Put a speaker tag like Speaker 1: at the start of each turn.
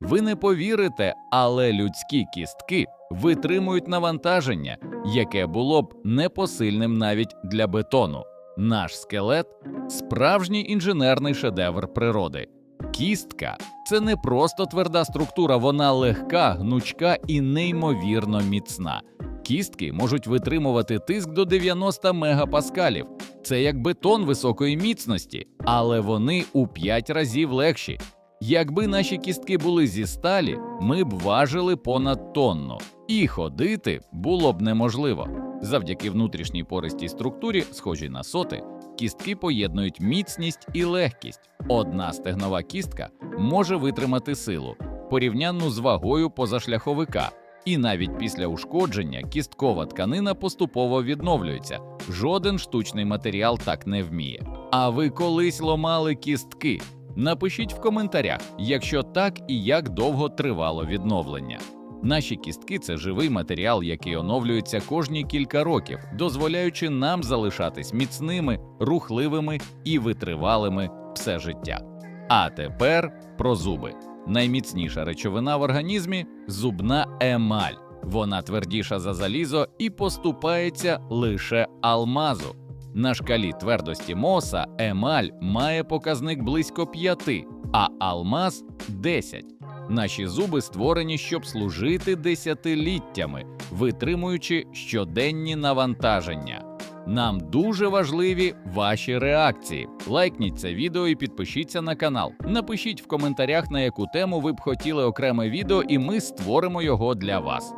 Speaker 1: Ви не повірите, але людські кістки витримують навантаження, яке було б непосильним навіть для бетону. Наш скелет справжній інженерний шедевр природи. Кістка це не просто тверда структура, вона легка, гнучка і неймовірно міцна. Кістки можуть витримувати тиск до 90 мегапаскалів. Це як бетон високої міцності, але вони у 5 разів легші. Якби наші кістки були зі сталі, ми б важили понад тонну, і ходити було б неможливо. Завдяки внутрішній пористій структурі, схожій на соти, кістки поєднують міцність і легкість. Одна стегнова кістка може витримати силу, порівнянну з вагою позашляховика. І навіть після ушкодження кісткова тканина поступово відновлюється. Жоден штучний матеріал так не вміє. А ви колись ломали кістки? Напишіть в коментарях, якщо так і як довго тривало відновлення. Наші кістки це живий матеріал, який оновлюється кожні кілька років, дозволяючи нам залишатись міцними, рухливими і витривалими все життя. А тепер про зуби. Найміцніша речовина в організмі зубна емаль. Вона твердіша за залізо і поступається лише алмазу. На шкалі твердості моса емаль має показник близько 5, а алмаз 10. Наші зуби створені, щоб служити десятиліттями, витримуючи щоденні навантаження. Нам дуже важливі ваші реакції. Лайкніть це відео і підпишіться на канал. Напишіть в коментарях, на яку тему ви б хотіли окреме відео, і ми створимо його для вас.